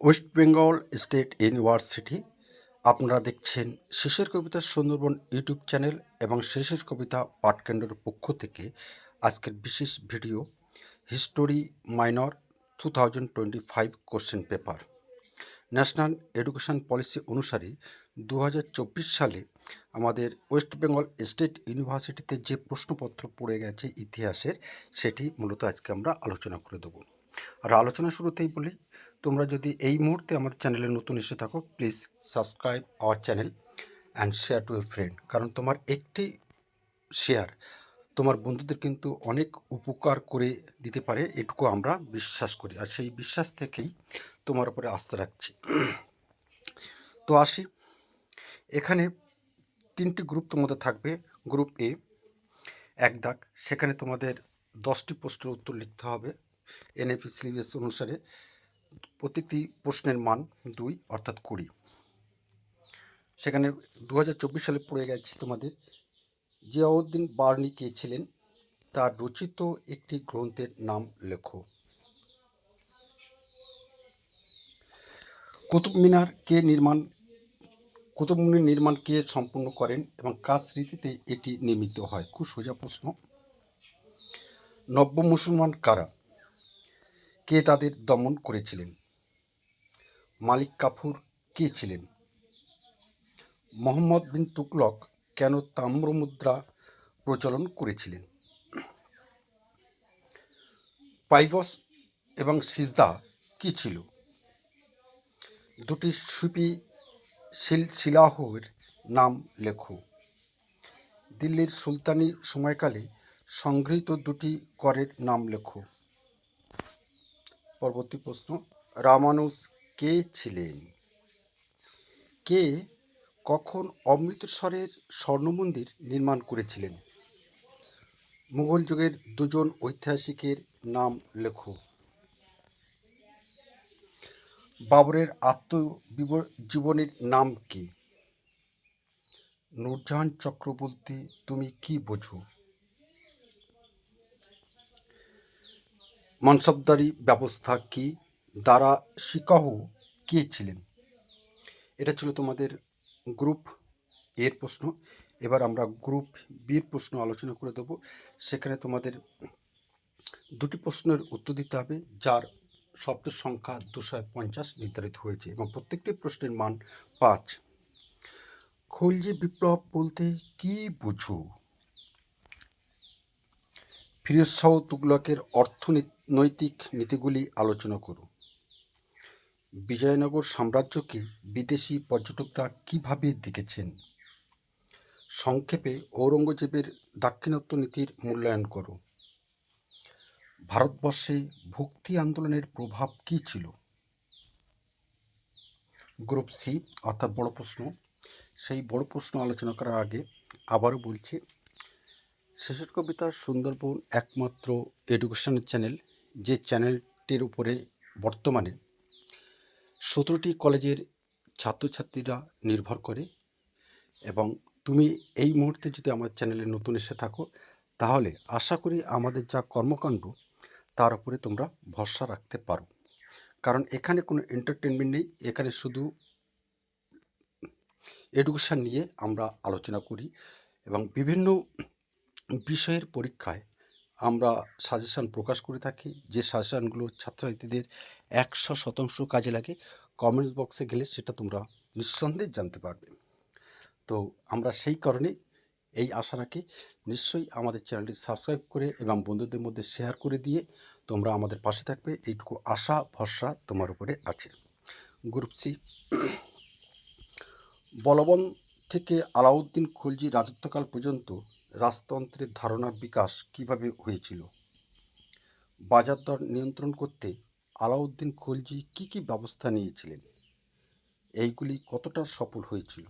West Bengal state university, আপনারা দেখছেন শেষের কবিতা সুন্দরবন ইউটিউব চ্যানেল এবং শেষের কবিতা পাঠকেন্দ্রের পক্ষ থেকে আজকের বিশেষ video, history minor two thousand twenty five question paper. National education policy অনুসারে দু হাজার চব্বিশ সালে আমাদের ওয়েস্ট বেঙ্গল স্টেট ইউনিভার্সিটিতে যে প্রশ্নপত্র পড়ে গেছে ইতিহাসের, সেটি মূলত আজকে আমরা আলোচনা করে দেবো। আর আলোচনা শুরুতেই বলি তোমরা যদি এই মুহূর্তে আমাদের চ্যানেলে নতুন এসে থাকো please subscribe our channel and share to a friend কারণ তোমার একটি শেয়ার তোমার বন্ধুদের কিন্তু অনেক উপকার করে দিতে পারে, এটুকু আমরা বিশ্বাস করি। আর সেই বিশ্বাস থেকেই তোমার উপরে আস্থা রাখছি। তো আসি। এখানে তিনটি গ্রুপ তোমাদের থাকবে। গ্রুপ এ এক দাগ। সেখানে তোমাদের দশটি প্রশ্নের উত্তর লিখতে হবে। এনএপি সিলেবাস অনুসারে প্রত্যেকটি প্রশ্নের মান দুই, অর্থাৎ কুড়ি। সেখানে দু হাজার চব্বিশ সালে পড়ে গেছে তোমাদের। জিয়াউদ্দিন বার্নি কে ছিলেন? তার রচিত একটি গ্রন্থের নাম লেখো। কুতুব মিনার কে নির্মাণ, কুতুব মিনার নির্মাণ কে সম্পূর্ণ করেন এবং কার স্মৃতিতে এটি নির্মিত হয়? খুব সোজা প্রশ্ন। নব্য মুসলমান কারা? কে তাদের দমন করেছিলেন? মালিক কাফুর কে ছিলেন? মোহাম্মদ বিন তুগলক কেন তাম্রমুদ্রা প্রচলন করেছিলেন? পাইবস এবং সিজদা কি ছিল? দুটি সুপি শিল শিলাহের নাম লেখো। দিল্লির সুলতানি সময়কালে সংগৃহীত দুটি করের নাম লেখো। পরবর্তী প্রশ্ন, রামানুজ কে ছিলেন? কে কখন অমৃতসরের স্বর্ণমন্দির নির্মাণ করেছিলেন? মুঘল যুগের দুজন ঐতিহাসিকের নাম লেখো। বাবরের আত্মজীবনীর নাম কি? নূরজাহান চক্রবর্তী, তুমি কি বোঝো? মানসবদারি ব্যবস্থা কি দ্বারা শিকাহ কে ছিলেন? এটা ছিল তোমাদের গ্রুপ এর প্রশ্ন। এবার আমরা গ্রুপ বির প্রশ্ন আলোচনা করে দেবো। সেখানে তোমাদের দুটি প্রশ্নের উত্তর দিতে হবে, যার শব্দের সংখ্যা দুশো পঞ্চাশ নির্ধারিত হয়েছে এবং প্রত্যেকটি প্রশ্নের মান পাঁচ। খলজি বিপ্লব বলতে কি বুঝো? ফিরোজ শাহ তুগলকের অর্থনৈতিক নীতিগুলি আলোচনা করো বিজয়নগর সাম্রাজ্যকে বিদেশি পর্যটকরা কীভাবে দেখেছেন? সংক্ষেপে ঔরঙ্গজেবের দাক্ষিণাত্য নীতির মূল্যায়ন করো ভারতবর্ষে ভক্তি আন্দোলনের প্রভাব কী ছিল? গ্রুপ সি, অর্থাৎ বড় প্রশ্ন। সেই বড় প্রশ্ন আলোচনা করার আগে আবারও বলছি শেষের কবিতা সুন্দরবন একমাত্র এডুকেশনের চ্যানেল যে চ্যানেলটির উপরে বর্তমানে সতেরোটি কলেজের ছাত্রছাত্রীরা নির্ভর করে। এবং তুমি এই মুহূর্তে যদি আমার চ্যানেলে নতুন এসে থাকো, তাহলে আশা করি আমাদের যা কর্মকাণ্ড, তার উপরে তোমরা ভরসা রাখতে পারো। কারণ এখানে কোনো এন্টারটেনমেন্ট নেই, এখানে শুধু এডুকেশান নিয়ে আমরা আলোচনা করি। এবং বিভিন্ন বিষয়ের পরীক্ষায় আমরা সাজেশান প্রকাশ করে থাকি। যে সাজেশানগুলো ছাত্রছাত্রীদের একশো শতাংশ কাজে লাগে কমেন্টস বক্সে গেলে সেটা তোমরা নিঃসন্দেহে জানতে পারবে। তো আমরা সেই কারণে এই আশা রাখি, নিশ্চয়ই আমাদের চ্যানেলটি সাবস্ক্রাইব করে এবং বন্ধুদের মধ্যে শেয়ার করে দিয়ে তোমরা আমাদের পাশে থাকবে। এইটুকু আশা, ভরসা তোমার উপরে আছে। গ্রুপ সি বলবন থেকে আলাউদ্দিন খলজি রাজত্বকাল পর্যন্ত রাজতন্ত্রের ধারণার বিকাশ কীভাবে হয়েছিল? বাজার দর নিয়ন্ত্রণ করতে আলাউদ্দিন খলজি কী কী ব্যবস্থা নিয়েছিলেন? এইগুলি কতটা সফল হয়েছিল?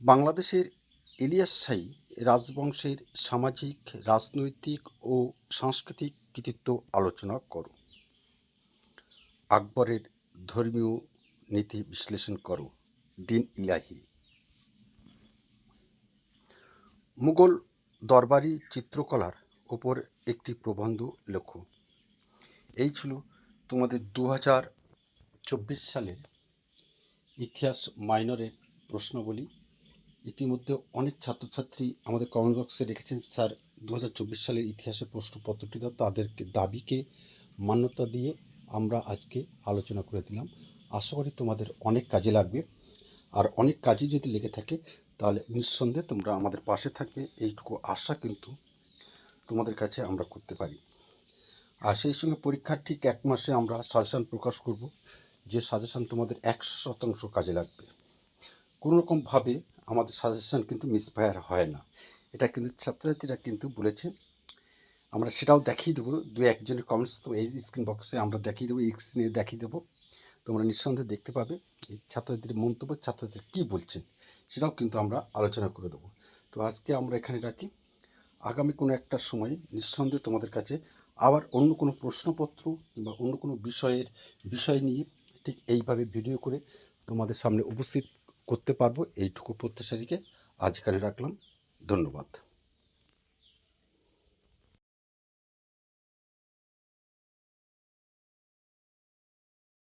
বাংলাদেশের ইলিয়াস শাহী রাজবংশের সামাজিক, রাজনৈতিক ও সাংস্কৃতিক কৃতিত্ব আলোচনা করো। আকবরের ধর্মীয় নীতি বিশ্লেষণ করো। দিন ইলাহি। মুঘল দরবারি চিত্রকলার ওপর একটি প্রবন্ধ লেখো। এই ছিল তোমাদের দু হাজার চব্বিশ সালের ইতিহাস মাইনরের প্রশ্নগুলি ইতিমধ্যে অনেক ছাত্রছাত্রী আমাদের কমেন্ট বক্সে রেখেছেন, স্যার দু হাজার চব্বিশ সালের ইতিহাসের প্রশ্নপত্রটি দাও। তাদেরকে, দাবিকে মান্যতা দিয়ে আমরা আজকে আলোচনা করে দিলাম। আশা করি তোমাদের অনেক কাজে লাগবে। আর অনেক কাজই যদি লেগে থাকে তাহলে নিঃসন্দেহে তোমরা আমাদের পাশে থাকবে, এইটুকু আশা কিন্তু তোমাদের কাছে আমরা করতে পারি। আর সেই সঙ্গে পরীক্ষার ঠিক এক মাসে আমরা সাজেশান প্রকাশ করব, যে সাজেশান তোমাদের একশো শতাংশ কাজে লাগবে। কোনো রকমভাবে আমাদের সাজেশান কিন্তু মিসফায়ার হয় না। এটা কিন্তু ছাত্রছাত্রীরা কিন্তু বলেছে। আমরা সেটাও দেখিয়ে দেবো, দু একজনের কমেন্টস তো এই স্ক্রিন বক্সে আমরা দেখিয়ে দেবো স্ক্রিনে দেখিয়ে দেবো। তোমরা নিঃসন্দেহে দেখতে পাবে, এই ছাত্রছাত্রীর মন্তব্য ছাত্রছাত্রী কী বলছেন সেটাও কিন্তু আমরা আলোচনা করে দেবো। তো আজকে আমরা এখানে রাখি। আগামী কোনো একটা সময়ে নিঃসন্দেহে তোমাদের কাছে আবার অন্য কোনো প্রশ্নপত্র কিংবা অন্য কোনো বিষয়ের বিষয় নিয়ে ঠিক এইভাবে ভিডিও করে তোমাদের সামনে উপস্থিত করতে পারব। এইটুকু প্রত্যাশা রেখে আজ এখানে রাখলাম। ধন্যবাদ।